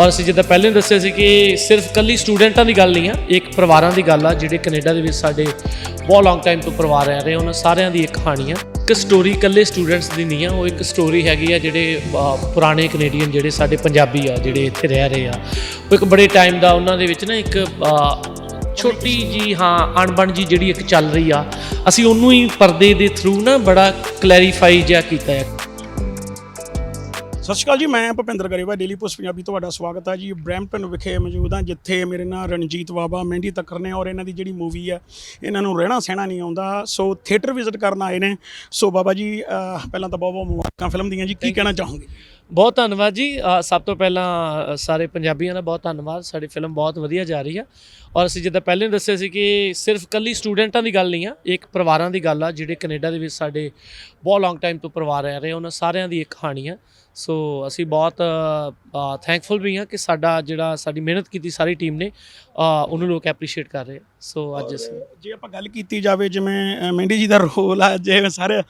ਔਰ ਅਸੀਂ ਜਿੱਦਾਂ ਪਹਿਲੇ ਦੱਸਿਆ ਸੀ ਕਿ ਸਿਰਫ ਕੱਲੀ ਸਟੂਡੈਂਟਾਂ ਦੀ ਗੱਲ ਨਹੀਂ ਆ, ਇੱਕ ਪਰਿਵਾਰਾਂ ਦੀ ਗੱਲ ਆ, ਜਿਹੜੇ ਕੈਨੇਡਾ ਦੇ ਵਿੱਚ ਸਾਡੇ ਬਹੁਤ ਲੌਂਗ ਟਾਈਮ ਤੋਂ ਪਰਿਵਾਰ ਰਹਿ ਰਹੇ ਉਹਨਾਂ ਸਾਰਿਆਂ ਦੀ ਇੱਕ ਕਹਾਣੀ ਆ। ਇੱਕ ਸਟੋਰੀ ਕੱਲੇ ਸਟੂਡੈਂਟਸ ਦੀ ਨਹੀਂ ਆ, ਉਹ ਇੱਕ ਸਟੋਰੀ ਹੈਗੀ ਆ ਜਿਹੜੇ ਪੁਰਾਣੇ ਕੈਨੇਡੀਅਨ ਜਿਹੜੇ ਸਾਡੇ ਪੰਜਾਬੀ ਆ, ਜਿਹੜੇ ਇੱਥੇ ਰਹਿ ਰਹੇ ਆ। ਉਹ ਇੱਕ ਬੜੇ ਟਾਈਮ ਦਾ ਉਹਨਾਂ ਦੇ ਵਿੱਚ ਨਾ ਇੱਕ ਛੋਟੀ ਜੀ, ਹਾਂ, ਅਣਬਣ ਜੀ ਜਿਹੜੀ ਇੱਕ ਚੱਲ ਰਹੀ ਆ, ਅਸੀਂ ਉਹਨੂੰ ਹੀ ਪਰਦੇ ਦੇ ਥਰੂ ਨਾ ਬੜਾ ਕਲੈਰੀਫਾਈ ਜਿਹਾ ਕੀਤਾ ਹੈ ਸਤਿ ਸ਼੍ਰੀ ਅਕਾਲ ਜੀ ਮੈਂ ਭੁਪਿੰਦਰ ਗਰੇਵਾ ਡੇਲੀ ਪੋਸਟ ਪੰਜਾਬੀ ਤੁਹਾਡਾ ਸਵਾਗਤ ਹੈ ਜੀ। ਬ੍ਰੈਂਪਟਨ ਵਿਖੇ ਮੌਜੂਦ ਹਾਂ ਜਿੱਥੇ ਮੇਰੇ ਨਾਲ ਰਣਜੀਤ ਬਾਬਾ ਮਹਿੰਦੀ ਤੱਕਰ ਨੇ ਔਰ ਇਹਨਾਂ ਦੀ ਜਿਹੜੀ ਮੂਵੀ ਹੈ ਇਹਨਾਂ ਨੂੰ ਰਹਿਣਾ ਸਹਿਣਾ ਨਹੀਂ ਆਉਂਦਾ। ਸੋ ਥੀਏਟਰ ਵਿਜ਼ਿਟ ਕਰਨ ਆਏ ਨੇ। ਸੋ ਬਾਬਾ ਜੀ ਪਹਿਲਾਂ ਤਾਂ ਬਹੁਤ ਬਹੁਤ ਮੁਬਾਰਕਾਂ ਫਿਲਮ ਦੀਆਂ ਜੀ ਕੀ ਕਹਿਣਾ ਚਾਹੋਗੇ? ਬਹੁਤ ਧੰਨਵਾਦ ਜੀ। ਸਭ ਤੋਂ ਪਹਿਲਾਂ ਸਾਰੇ ਪੰਜਾਬੀਆਂ ਦਾ ਬਹੁਤ ਧੰਨਵਾਦ। ਸਾਡੀ ਫਿਲਮ ਬਹੁਤ ਵਧੀਆ ਜਾ ਰਹੀ ਆ। ਔਰ ਅਸੀਂ ਜਿੱਦਾਂ ਪਹਿਲੇ ਦੱਸਿਆ ਸੀ ਕਿ ਸਿਰਫ ਕੱਲੀ ਸਟੂਡੈਂਟਾਂ ਦੀ ਗੱਲ ਨਹੀਂ ਆ ਇੱਕ ਪਰਿਵਾਰਾਂ ਦੀ ਗੱਲ ਆ ਜਿਹੜੇ ਕੈਨੇਡਾ ਦੇ ਵਿੱਚ ਸਾਡੇ ਬਹੁਤ ਲੌਂਗ ਟਾਈਮ ਤੋਂ ਪਰਿਵਾਰ ਰਹਿ ਰਹੇ ਉਹਨਾਂ ਸਾਰਿਆਂ ਦੀ ਇੱਕ ਕਹਾਣੀ ਆ। ਸੋ ਅਸੀਂ ਬਹੁਤ ਥੈਂਕਫੁਲ ਵੀ ਹਾਂ ਕਿ ਸਾਡਾ ਜਿਹੜਾ ਸਾਡੀ ਮਿਹਨਤ ਕੀਤੀ ਸਾਰੀ ਟੀਮ ਨੇ ਉਹਨੂੰ ਲੋਕ ਐਪਰੀਸ਼ੀਏਟ ਕਰ ਰਹੇ। ਸੋ ਅੱਜ ਅਸੀਂ ਜੇ ਆਪਾਂ ਗੱਲ ਕੀਤੀ ਜਾਵੇ ਜਿਵੇਂ ਮਹਿੰਦੀ ਜੀ ਦਾ ਰੋਲ ਆ ਜਿਵੇਂ ਸਾਰੇ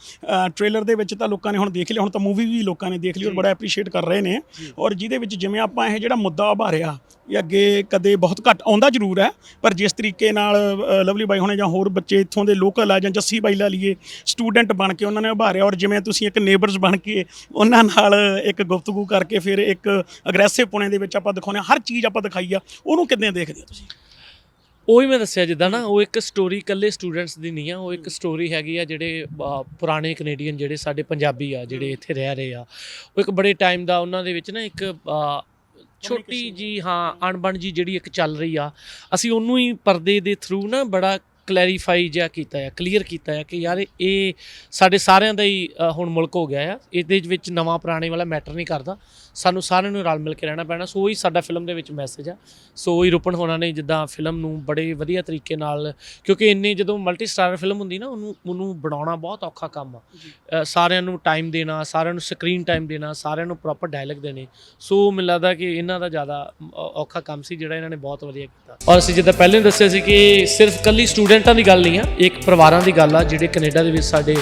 ਟ੍ਰੇਲਰ ਦੇ ਵਿੱਚ ਤਾਂ ਲੋਕਾਂ ਨੇ ਹੁਣ ਦੇਖ ਲਿਆ ਹੁਣ ਤਾਂ ਮੂਵੀ ਵੀ ਲੋਕਾਂ ਨੇ ਦੇਖ ਲਈ ਔਰ ਬੜਾ ਐਪਰੀਸ਼ੀਏਟ ਕਰ ਰਹੇ ਨੇ ਔਰ ਜਿਹਦੇ ਵਿੱਚ ਜਿਵੇਂ ਆਪਾਂ ਇਹ ਜਿਹੜਾ ਮੁੱਦਾ ਉਭਾਰਿਆ ਇਹ ਅੱਗੇ ਕਦੇ ਬਹੁਤ ਘੱਟ ਆਉਂਦਾ ਜ਼ਰੂਰ ਹੈ ਪਰ ਜਿਸ ਤਰੀਕੇ ਨਾਲ ਲਵਲੀ ਬਾਈ ਹੋਣੇ ਜਾਂ ਹੋਰ ਬੱਚੇ ਇੱਥੋਂ ਦੇ ਲੋਕਲ ਆ ਜਾਂ ਜੱਸੀ ਬਾਈ ਲਾ ਲਈਏ ਸਟੂਡੈਂਟ ਬਣ ਕੇ ਉਹਨਾਂ ਨੇ ਉਭਾਰਿਆ ਔਰ ਜਿਵੇਂ ਤੁਸੀਂ ਇੱਕ ਨੇਬਰਸ ਬਣ ਕੇ ਉਹਨਾਂ ਨਾਲ ਇੱਕ ਗੁਫ਼ਤਗੂ ਕਰਕੇ ਫਿਰ ਇੱਕ ਅਗਰੈਸਿਵ ਪੁਣੇ ਦੇ ਵਿੱਚ ਆਪਾਂ ਦਿਖਾਉਂਦੇ ਹਾਂ ਹਰ ਚੀਜ਼ ਆਪਾਂ ਦਿਖਾਈ ਆ ਉਹਨੂੰ ਕਿੱਦਾਂ ਦੇਖਦੇ ਹੋ ਤੁਸੀਂ? ਉਹੀ ਮੈਂ ਦੱਸਿਆ ਜਿੱਦਾਂ ਨਾ ਉਹ ਇੱਕ ਸਟੋਰੀ ਕੱਲੇ ਸਟੂਡੈਂਟਸ ਦੀ ਨਹੀਂ ਆ ਉਹ ਇੱਕ ਸਟੋਰੀ ਹੈਗੀ ਆ ਜਿਹੜੇ ਅ, ਪੁਰਾਣੇ ਕੈਨੇਡੀਅਨ ਜਿਹੜੇ ਸਾਡੇ ਪੰਜਾਬੀ ਆ ਜਿਹੜੇ ਇੱਥੇ ਰਹਿ ਰਹੇ ਆ। ਉਹ ਇੱਕ ਬੜੇ ਟਾਈਮ ਦਾ ਉਹਨਾਂ ਦੇ ਵਿੱਚ ਨਾ ਇੱਕ ਅ, ਛੋਟੀ ਜੀ ਹਾਂ ਅਣਬਣ ਜੀ ਜਿਹੜੀ ਇੱਕ ਚੱਲ ਰਹੀ ਆ। ਅਸੀਂ ਉਹਨੂੰ ਹੀ ਪਰਦੇ ਦੇ ਥਰੂ ਨਾ ਬੜਾ ਕਲੈਰੀਫਾਈ ਜਿਹਾ ਕੀਤਾ ਹੈ ਕਲੀਅਰ ਕੀਤਾ ਹੈ ਕਿ ਯਾਰ ਇਹ ਸਾਡੇ ਸਾਰਿਆਂ ਦਾ ਹੀ ਅ, ਹੁਣ ਮੁਲਕ ਹੋ ਗਿਆ ਆ। ਇਹਦੇ ਵਿੱਚ ਨਵਾਂ ਪੁਰਾਣੇ ਵਾਲਾ ਮੈਟਰ ਨਹੀਂ ਕਰਦਾ। ਸਾਨੂੰ ਸਾਰਿਆਂ ਨੂੰ ਰਲ ਮਿਲ ਕੇ ਰਹਿਣਾ ਪੈਣਾ। ਸੋ ਉਹੀ ਸਾਡਾ ਫਿਲਮ ਦੇ ਵਿੱਚ ਮੈਸੇਜ ਆ। ਸੋ ਉਹੀ ਰੁਪਨ ਹੋਣਾ ਨੇ ਜਿੱਦਾਂ ਫਿਲਮ ਨੂੰ ਬੜੇ ਵਧੀਆ ਤਰੀਕੇ ਨਾਲ ਕਿਉਂਕਿ ਇੰਨੀ ਜਦੋਂ ਮਲਟੀ ਸਟਾਰਰ ਫਿਲਮ ਹੁੰਦੀ ਨਾ ਉਹਨੂੰ ਉਹਨੂੰ ਬਣਾਉਣਾ ਬਹੁਤ ਔਖਾ ਕੰਮ ਆ। ਅ, ਸਾਰਿਆਂ ਨੂੰ ਟਾਈਮ ਦੇਣਾ ਸਾਰਿਆਂ ਨੂੰ ਸਕਰੀਨ ਟਾਈਮ ਦੇਣਾ ਸਾਰਿਆਂ ਨੂੰ ਪ੍ਰੋਪਰ ਡਾਇਲੌਗ ਦੇਣੇ। ਸੋ ਮੈਨੂੰ ਲੱਗਦਾ ਕਿ ਇਹਨਾਂ ਦਾ ਜ਼ਿਆਦਾ ਔ- ਔਖਾ ਕੰਮ ਸੀ ਜਿਹੜਾ ਇਹਨਾਂ ਨੇ ਬਹੁਤ ਵਧੀਆ ਕੀਤਾ। ਔਰ ਅਸੀਂ ਜਿੱਦਾਂ ਪਹਿਲੇ ਦੱਸਿਆ ਸੀ ਕਿ ਸਿਰਫ ਕੱਲੀ ਸਟੂਡੈਂਟਾਂ ਦੀ ਗੱਲ ਨਹੀਂ ਆ ਇੱਕ ਪਰਿਵਾਰਾਂ ਦੀ ਗੱਲ ਆ, ਜਿਹੜੇ ਕੈਨੇਡਾ ਦੇ ਵਿੱਚ ਸਾਡੇ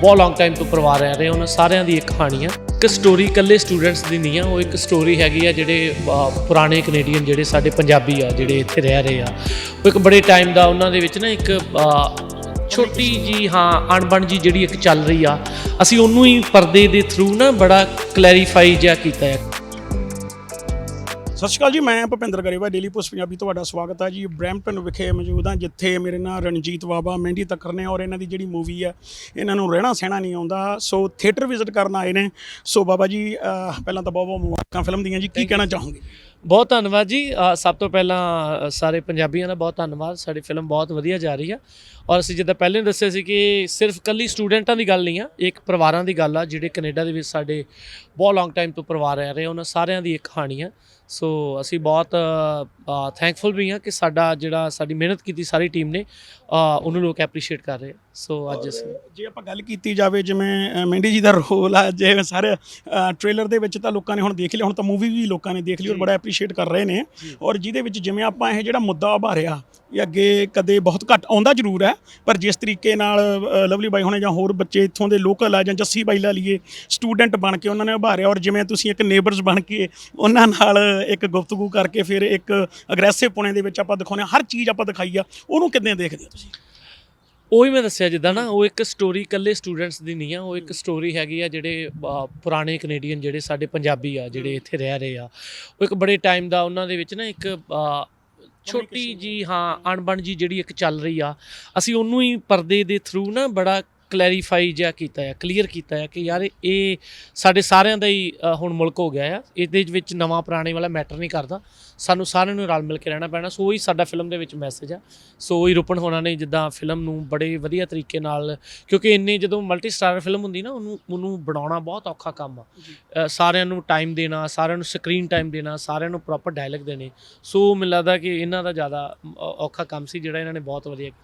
ਬਹੁਤ ਲੌਂਗ ਟਾਈਮ ਤੋਂ ਪਰਿਵਾਰ ਰਹਿ ਰਹੇ ਉਹਨਾਂ ਸਾਰਿਆਂ ਦੀ ਇੱਕ ਕਹਾਣੀ ਆ। ਇੱਕ ਸਟੋਰੀ ਇਕੱਲੇ ਸਟੂਡੈਂਟਸ ਦੀ ਨਹੀਂ ਆ, ਉਹ ਇੱਕ ਸਟੋਰੀ ਹੈਗੀ ਆ ਜਿਹੜੇ ਪੁਰਾਣੇ ਕੈਨੇਡੀਅਨ ਜਿਹੜੇ ਸਾਡੇ ਪੰਜਾਬੀ ਆ, ਜਿਹੜੇ ਇੱਥੇ ਰਹਿ ਰਹੇ ਆ। ਉਹ ਇੱਕ ਬੜੇ ਟਾਈਮ ਦਾ ਉਹਨਾਂ ਦੇ ਵਿੱਚ ਨਾ ਇੱਕ ਛੋਟੀ ਜੀ, ਹਾਂ, ਅਣਬਣ ਜੀ ਜਿਹੜੀ ਇੱਕ ਚੱਲ ਰਹੀ ਆ, ਅਸੀਂ ਉਹਨੂੰ ਹੀ ਪਰਦੇ ਦੇ ਥਰੂ ਨਾ ਬੜਾ ਕਲੈਰੀਫਾਈ ਜਿਹਾ ਕੀਤਾ ਹੈ ਸਤਿ ਸ਼੍ਰੀ ਅਕਾਲ ਜੀ ਮੈਂ ਭੁਪਿੰਦਰ ਗਰੇਵਾ ਡੇਲੀ ਪੋਸਟ ਪੰਜਾਬੀ ਤੁਹਾਡਾ ਸਵਾਗਤ ਹੈ ਜੀ। ਬ੍ਰੈਂਪਟਨ ਵਿਖੇ ਮੌਜੂਦ ਹਾਂ ਜਿੱਥੇ ਮੇਰੇ ਨਾਲ ਰਣਜੀਤ ਬਾਬਾ ਮਹਿੰਦੀ ਤੱਕਰ ਨੇ ਔਰ ਇਹਨਾਂ ਦੀ ਜਿਹੜੀ ਮੂਵੀ ਹੈ ਇਹਨਾਂ ਨੂੰ ਰਹਿਣਾ ਸਹਿਣਾ ਨਹੀਂ ਆਉਂਦਾ। ਸੋ ਥੀਏਟਰ ਵਿਜ਼ਿਟ ਕਰਨ ਆਏ ਨੇ। ਸੋ ਬਾਬਾ ਜੀ ਪਹਿਲਾਂ ਤਾਂ ਬਹੁਤ ਬਹੁਤ ਮੁਬਾਰਕਾਂ ਫਿਲਮ ਦੀਆਂ ਜੀ ਕੀ ਕਹਿਣਾ ਚਾਹੋਗੇ? ਬਹੁਤ ਧੰਨਵਾਦ ਜੀ। ਸਭ ਤੋਂ ਪਹਿਲਾਂ ਸਾਰੇ ਪੰਜਾਬੀਆਂ ਦਾ ਬਹੁਤ ਧੰਨਵਾਦ। ਸਾਡੀ ਫਿਲਮ ਬਹੁਤ ਵਧੀਆ ਜਾ ਰਹੀ ਆ। ਔਰ ਅਸੀਂ ਜਿੱਦਾਂ ਪਹਿਲੇ ਦੱਸਿਆ ਸੀ ਕਿ ਸਿਰਫ ਕੱਲੀ ਸਟੂਡੈਂਟਾਂ ਦੀ ਗੱਲ ਨਹੀਂ ਆ ਇੱਕ ਪਰਿਵਾਰਾਂ ਦੀ ਗੱਲ ਆ ਜਿਹੜੇ ਕੈਨੇਡਾ ਦੇ ਵਿੱਚ ਸਾਡੇ ਬਹੁਤ ਲੌਂਗ ਟਾਈਮ ਤੋਂ ਪਰਿਵਾਰ ਰਹਿ ਰਹੇ ਉਹਨਾਂ ਸਾਰਿਆਂ ਦੀ ਇੱਕ ਕਹਾਣੀ ਆ। ਸੋ ਅਸੀਂ ਬਹੁਤ ਥੈਂਕਫੁਲ ਵੀ ਹਾਂ ਕਿ ਸਾਡਾ ਜਿਹੜਾ ਸਾਡੀ ਮਿਹਨਤ ਕੀਤੀ ਸਾਰੀ ਟੀਮ ਨੇ ਉਹਨੂੰ ਲੋਕ ਐਪਰੀਸ਼ੀਏਟ ਕਰ ਰਹੇ। ਸੋ ਅੱਜ ਅਸੀਂ ਜੇ ਆਪਾਂ ਗੱਲ ਕੀਤੀ ਜਾਵੇ ਜਿਵੇਂ ਮਹਿੰਦੀ ਜੀ ਦਾ ਰੋਲ ਆ ਜਿਵੇਂ ਸਾਰੇ ਟ੍ਰੇਲਰ ਦੇ ਵਿੱਚ ਤਾਂ ਲੋਕਾਂ ਨੇ ਹੁਣ ਦੇਖ ਲਿਆ ਹੁਣ ਤਾਂ ਮੂਵੀ ਵੀ ਲੋਕਾਂ ਨੇ ਦੇਖ ਲਈ ਔਰ ਬੜਾ ਐਪਰੀਸ਼ੀਏਟ ਕਰ ਰਹੇ ਨੇ ਔਰ ਜਿਹਦੇ ਵਿੱਚ ਜਿਵੇਂ ਆਪਾਂ ਇਹ ਜਿਹੜਾ ਮੁੱਦਾ ਉਭਾਰਿਆ ਇਹ ਅੱਗੇ ਕਦੇ ਬਹੁਤ ਘੱਟ ਆਉਂਦਾ ਜ਼ਰੂਰ ਹੈ ਪਰ ਜਿਸ ਤਰੀਕੇ ਨਾਲ ਲਵਲੀ ਬਾਈ ਹੋਣੇ ਜਾਂ ਹੋਰ ਬੱਚੇ ਇੱਥੋਂ ਦੇ ਲੋਕਲ ਆ ਜਾਂ ਜੱਸੀ ਬਾਈ ਲਾ ਲਈਏ ਸਟੂਡੈਂਟ ਬਣ ਕੇ ਉਹਨਾਂ ਨੇ ਉਭਾਰਿਆ ਔਰ ਜਿਵੇਂ ਤੁਸੀਂ ਇੱਕ ਨੇਬਰਸ ਬਣ ਕੇ ਉਹਨਾਂ ਨਾਲ ਇੱਕ ਗੁਫ਼ਤਗੂ ਕਰਕੇ ਫਿਰ ਇੱਕ ਅਗਰੈਸਿਵ ਪੁਣੇ ਦੇ ਵਿੱਚ ਆਪਾਂ ਦਿਖਾਉਂਦੇ ਹਾਂ ਹਰ ਚੀਜ਼ ਆਪਾਂ ਦਿਖਾਈ ਆ ਉਹਨੂੰ ਕਿੱਦਾਂ ਦੇਖਦੇ ਹੋ ਤੁਸੀਂ? ਉਹੀ ਮੈਂ ਦੱਸਿਆ ਜਿੱਦਾਂ ਨਾ ਉਹ ਇੱਕ ਸਟੋਰੀ ਕੱਲੇ ਸਟੂਡੈਂਟਸ ਦੀ ਨਹੀਂ ਆ ਉਹ ਇੱਕ ਸਟੋਰੀ ਹੈਗੀ ਆ ਜਿਹੜੇ ਅ, ਪੁਰਾਣੇ ਕੈਨੇਡੀਅਨ ਜਿਹੜੇ ਸਾਡੇ ਪੰਜਾਬੀ ਆ ਜਿਹੜੇ ਇੱਥੇ ਰਹਿ ਰਹੇ ਆ। ਉਹ ਇੱਕ ਬੜੇ ਟਾਈਮ ਦਾ ਉਹਨਾਂ ਦੇ ਵਿੱਚ ਨਾ ਇੱਕ ਅ, ਛੋਟੀ ਜੀ ਹਾਂ ਅਣਬਣ ਜੀ ਜਿਹੜੀ ਇੱਕ ਚੱਲ ਰਹੀ ਆ ਅਸੀਂ ਉਹਨੂੰ ਹੀ ਪਰਦੇ ਦੇ ਥਰੂ ਨਾ ਬੜਾ ਕਲੈਰੀਫਾਈ ਜਿਹਾ ਕੀਤਾ ਹੈ ਕਲੀਅਰ ਕੀਤਾ ਹੈ ਕਿ ਯਾਰ ਇਹ ਸਾਡੇ ਸਾਰਿਆਂ ਦਾ ਹੀ ਅ, ਹੁਣ ਮੁਲਕ ਹੋ ਗਿਆ ਆ। ਇਹਦੇ ਵਿੱਚ ਨਵਾਂ ਪੁਰਾਣੇ ਵਾਲਾ ਮੈਟਰ ਨਹੀਂ ਕਰਦਾ। ਸਾਨੂੰ ਸਾਰਿਆਂ ਨੂੰ ਰਲ ਮਿਲ ਕੇ ਰਹਿਣਾ ਪੈਣਾ। ਸੋ ਉਹੀ ਸਾਡਾ ਫਿਲਮ ਦੇ ਵਿੱਚ ਮੈਸੇਜ ਆ। ਸੋ ਉਹੀ ਰੁਪਨ ਹੋਣਾ ਨੇ ਜਿੱਦਾਂ ਫਿਲਮ ਨੂੰ ਬੜੇ ਵਧੀਆ ਤਰੀਕੇ ਨਾਲ ਕਿਉਂਕਿ ਇੰਨੀ ਜਦੋਂ ਮਲਟੀ ਸਟਾਰਰ ਫਿਲਮ ਹੁੰਦੀ ਨਾ ਉਹਨੂੰ ਉਹਨੂੰ ਬਣਾਉਣਾ ਬਹੁਤ ਔਖਾ ਕੰਮ ਆ। ਅ, ਸਾਰਿਆਂ ਨੂੰ ਟਾਈਮ ਦੇਣਾ ਸਾਰਿਆਂ ਨੂੰ ਸਕਰੀਨ ਟਾਈਮ ਦੇਣਾ ਸਾਰਿਆਂ ਨੂੰ ਪ੍ਰੋਪਰ ਡਾਇਲੌਗ ਦੇਣੇ। ਸੋ ਮੈਨੂੰ ਲੱਗਦਾ ਕਿ ਇਹਨਾਂ ਦਾ ਜ਼ਿਆਦਾ ਅ, ਔਖਾ ਕੰਮ ਸੀ ਜਿਹੜਾ ਇਹਨਾਂ ਨੇ ਬਹੁਤ ਵਧੀਆ ਕੀਤਾ